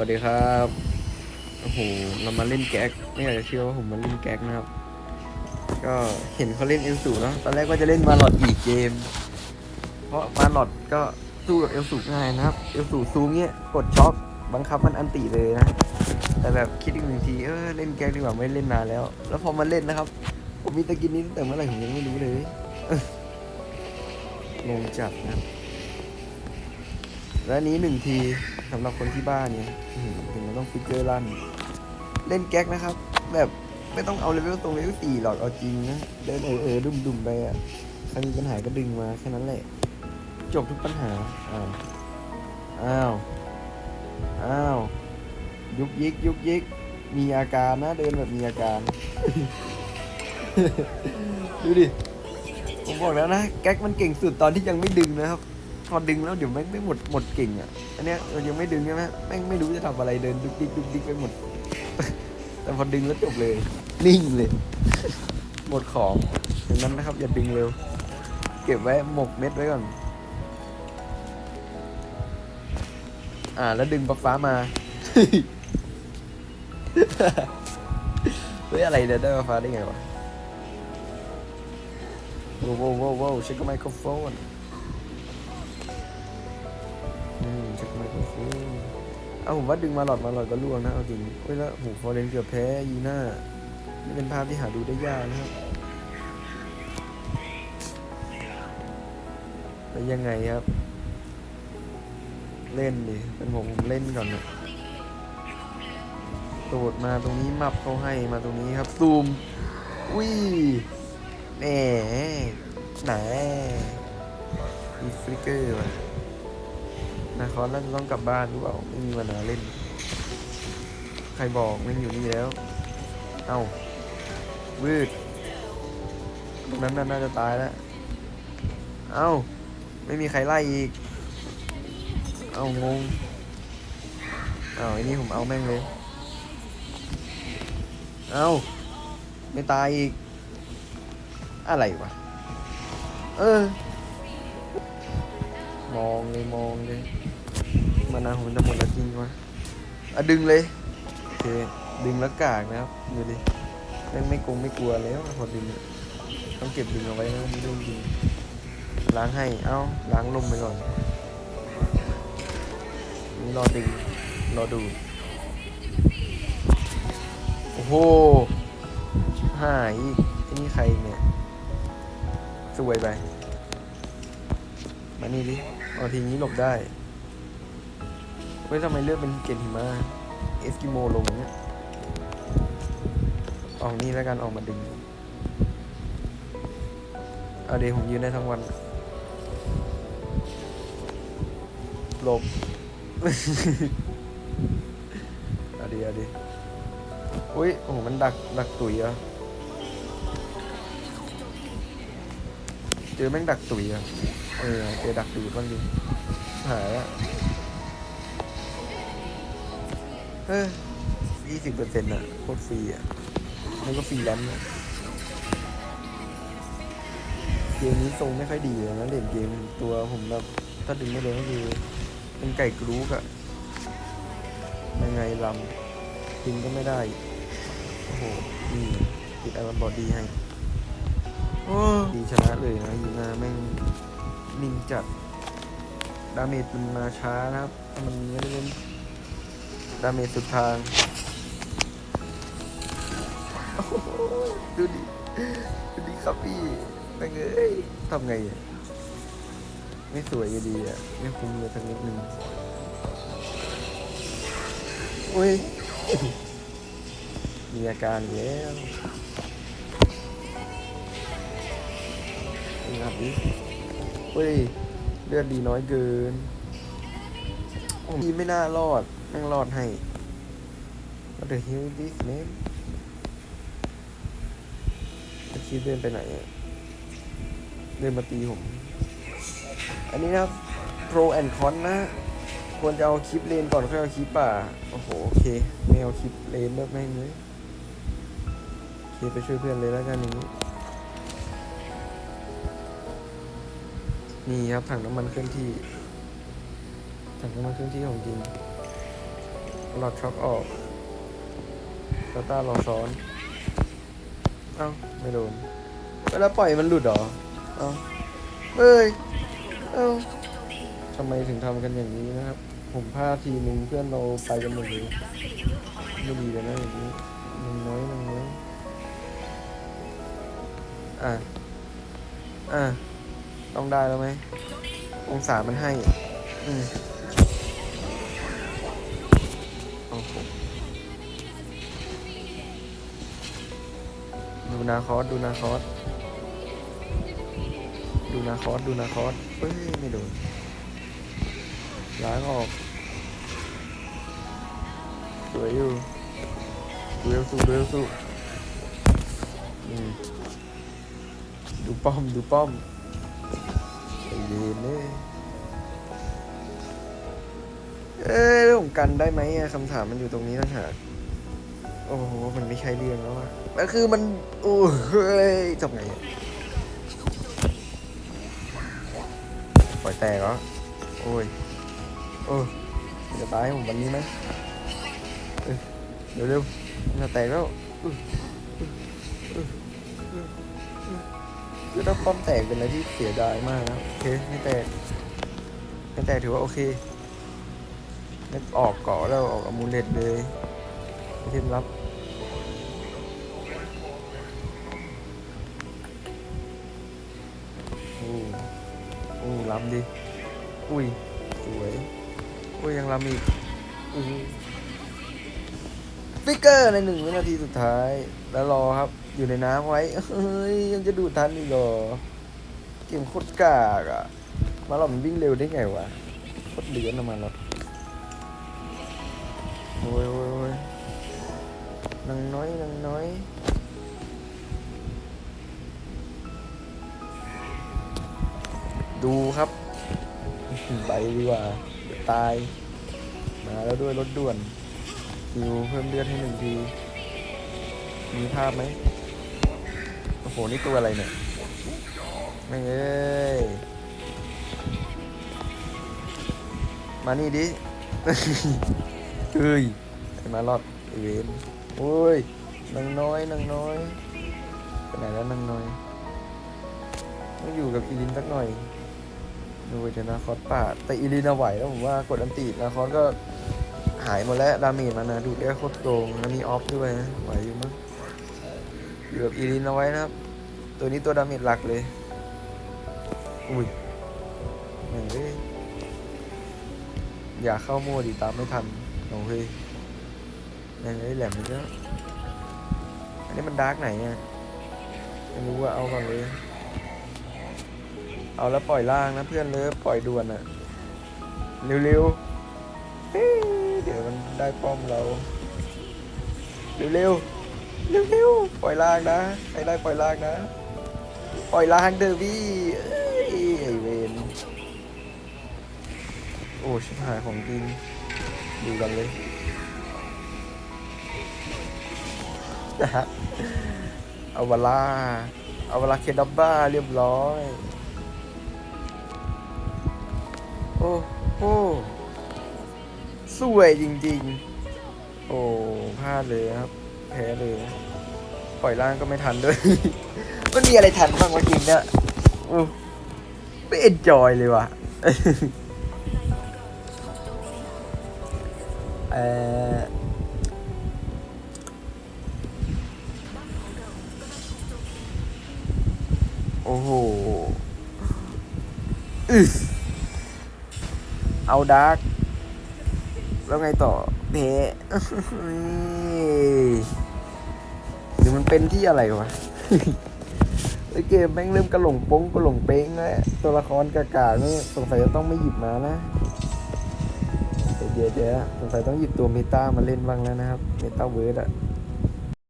วัสดีครับโอ้โหเรามาเล่นแก๊กไม่อยากจะเชื่อว่าผมมาเล่นแก๊กนะครับ ก็เห็นเขาเล่นเอลสูเนาะตอนแรกว่าจะเล่นมาหลอดอีกเกม เพราะมาหลอดก็สู้กับเอลสูง่ายนะครับเอลสูซูมเงี้ยกดช็อคบังคับมันอันติเลยนะ แต่แบบคิดอีกหนึ่งทีเออเล่นแก๊กดีกว่าไม่เล่นนานแล้ว แล้วพอมาเล่นนะครับ ผมมีตะกินนี้ตั้งแต่เมื่อไหร่ผมยังไม่รู้เลยงงจัดนะและนี้หนึ่งที สำหรับคนที่บ้านเนี่ยถึงมันต้องฟิกเกอร์ลั่น เล่นแก๊กนะครับ แบบไม่ต้องเอาเลเวลตรงเลเวลสี่หรอกเอาจริงนะเดินเออเออดุมดุมๆไปอะใครมีปัญหาก็ดึงมาแค่นั้นแหละ จบทุกปัญหาอ้าวอ้าวอ้าวยุกยิกยุกยิกมีอาการนะเดินแบบมีอาการดูดิผมบอกแล้วนะแก๊กมันเก่งสุดตอนที่ยังไม่ดึงนะครับ พอดึงแล้วเดี๋ยวแม่งไม่หมดหมดเก่งอะอันเนี้ยเรายังไม่ดึงใช่ไหมแม่งไม่รู้จะทำอะไรเดินดุกดิกดุกดิกไปหมด แต่พอดึงแล้วจบเลย นิ่งเลยหมดของดังนั้นนะครับ อย่าดึงเร็ว เก็บไว้หมกเม็ดไว้ก่อน อ่า แล้วดึงปลั๊กฟ้ามาเฮ้ยอะไรเนี่ยได้ปลั๊กฟ้าได้ไงวะโว้วโว้วโว้วโว้วเช็ไมโครโฟน อืมเช็คไมโครโฟนเอาผมว่าดึงมาหลอดมาหลอดก็ล่วงนะเอาจริงเฮ้ยแล้วหูฟอร์เรนเกือบแพ้ยีน่านี่เป็นภาพที่หาดูได้ยากนะครับแล้วยังไงครับ เล่นดิเป็นผมผมเล่นก่อนนะโดดมาตรงนี้มับเขาให้มาตรงนี้ครับซูมอุ้ยแหนไหนมีฟลิกเกอร์ว่ะ นาคอนน่าจะต้องกลับบ้านหรือเปล่าไม่มีเวลาเล่น ใครบอกไม่อยู่นี่แล้ว เอ้าวืดตรงนั้นน่าจะตายแล้ว เอ้า ไม่มีใครไล่อีก เอ้างง เอ้าไอ้นี่ผมเอาแม่งเลย เอ้า ไม่ตายอีก อะไรวะ เออ มองเลยมองเลย มานาผมจะหมดแล้วจริงวะอะดึงเลยโอเคดึงแล้วกากนะครับดูดิแม่งไม่กงไม่กลัวแล้วพอดึงอะต้องเก็บดึงเอาไว้นะไม่ต้องดึงล้างให้เอ้าล้างลมไปก่อนนี่รอดึงรอดูโอ้โหชิบหายอีกไอ้นี่ใครเนี่ยสวยไปมานี่ดิเอาทีนี้หลบได้ เฮ้ยทำไมเลือกเป็นเกนหิมะเอสกิโมลงเนี่ยออกนี่แล้วกันออกมาดึงเอาเดี๋ยวผมยืนได้ทั้งวันหลบเอาดีเอาดีอุ้ย โอ้โห มันดัก ดักตุ๋ยเหรอะเจอแม่งดักตุ๋ยเหรอะเออ เจอดักตุ๋ยบ้างดิหายอะ เฮ้ยยี่สิบเปอร์เซ็นต์อะโคตรฟรีอะมันก็ฟรีแลนซ์อะเกมนี้ทรงไม่ค่อยดีเลยนะเล่นเกมตัวผมแบบถ้าดึงไม่โดนก็คือเป็นไก่กรูกอะยังไงลำดึงก็ไม่ได้ โอ้โหนี่ติดไอรอนบอดี้ให้โอ้ดีชนะเลยนะยูนาแม่งนิ่งจัด ดาเมจมันมาช้านะครับถ้ามันไม่ได้เล่น ดาเมจสุดทาง ดูดิ ดูดิครับพี่แม่งเอ้ยทำไง ไม่สวยอยู่ดีอะ ไม่คุ้มเลยสักนิดนึงโอ้ย มีอาการอีกแล้วงับดิเฮ้ย เลือดดีน้อยเกินผมดีไม่น่ารอด แม่งรอดให้ What the hell is this man ตะกี้เดินไปไหน เดินมาตีผม อันนี้นะครับ Pro and Con นะ ควรจะเอาคลิปเลนก่อนค่อยเอาคลิปป่า โอ้โห โอเค ไม่เอาคลิปเลนแบบแม่งเลยโอเคไปช่วยเพื่อนเลยแล้วกันนี้นี่ครับถังน้ำมันเคลื่อนที่ถังน้ำมันเคลื่อนที่ของจริง หลอดช็อกออกสตาร์รอซ้อน เอ้า ไม่โดนเวลาปล่อยมันหลุดเหรอ เอ้าเอ้ย เอ้าทำไมถึงทำกันอย่างนี้นะครับ ผมพลาดทีนึงเพื่อนเราไปกันหมดเลยไม่ดีเลยนะอย่างนี้มันน้อยมันน้อยอะ อะ ต้องได้แล้วไหมองศามันให้ อืม โอ้โหดูนาคอสดูนาคอสดูนาคอสดูนาคอสเฮ้ยไม่โดนล้างออกสวยอยู่ดูเอลสูดูเอลสูดูป้อมดูป้อมไอเวนเนี่ยเอ้ ผมกันได้ไหมอะคำถามมันอยู่ตรงนี้ต่างหากโอ้โห มันไม่ใช่เรื่องแล้วอะมันคือมันโอ้เฮ้ยจบไงอะปล่อยแตกเหรอ โอ้ย โอ้จะตายผมวันนี้ไหมเอ้ยเร็วเร็วๆมันจะแตกแล้วคือถ้าป้อมแตกเป็นอะไรที่เสียดายมากนะโอเค ไม่แตก ไม่แตกถือว่าโอเค ไม่ออกเกาะแล้วออกอมูเลตเลยไม่เทียมรับโอ้โอ้ลำดิ อุ้ย สวยอุ้ย ยังลำอีกอื้ฟิกเกอร์ในหนึ่งวินาทีสุดท้าย แล้วรอครับ อยู่ในน้ำไว้ เฮ้ย ยังจะดูทันอีกเหรอ เกมโคตรกากอะมาหลอมนวิ่งเร็วได้ไงวะ โคตรเลือนอะมาหลอ น้อยนางน้อยดูครับ ไปดีกว่าตาย มาแล้วด้วยรถด่วนคิวเพิ่มเลือดให้หนึ่งที มีภาพไหมโอ้โห นี่ตัวอะไรเนี่ยไม่เอ้ย มานี่ดิ เฮ้ยไอ้มารอดไอเวน โอ้ยนางน้อยนางน้อยไปไหนแล้วนางน้อยต้องอยู่กับอีลินสักหน่อยดูเดี๋ยวนาคอสป่าแต่อีลินเอาไหวแล้วผมว่ากดอันตีนาคอสก็หายหมดแล้วดาเมจมันนะดูดได้โคตรโกงแล้วมีออฟด้วยนะไหวอยู่มั้งอยู่กับอีลินเอาไว้นะครับ ตัวนี้ตัวดาเมจหลักเลยอุ้ยแม่งเลยอย่าเข้าโม่ดิตามไม่ทันโอ้เฮ้ยแม่งเลยแหลมเยอะอันนี้มันดาร์กไหนอะไม่รู้ว่าเอาก่อนเลย เอาแล้วปล่อยล่างนะเพื่อนเลิฟปล่อยด่วนอะเร็วๆเฮ้ยเดี๋ยวมันได้ป้อมเราเร็วๆเร็วๆปล่อยล่างนะใครได้ปล่อยล่างนะ ปล่อยล่างเดอร์บี้เอ้ยไอเวนโอ้ชิบหายของจริงดูกันเลย นะฮะเอาเวลาเอาเวลาเคดับบ้าเรียบร้อย โอ้โหสวยจริงๆ โอ้พลาดเลยครับ แพ้เลย ปล่อยล่างก็ไม่ทันด้วย มันมีอะไรทันบ้างวะจริงเนี่ยโอ้ไม่เอ็นจอยเลยว่ะเออ โอ้โหอึเอาดาร์กแล้วไงต่อเพหรือมันเป็นที่อะไรวะไอเกมแม่งเริ่มกระหลงป้งกระหลงเป้งแล้วตัวละครกากานี่สงสัยจะต้องไม่หยิบมานะเดี๋ยวเดี๋ยวสงสัยต้องหยิบตัวเมตามาเล่นบ้างแล้วนะครับ เมตาเวิร์ดอะ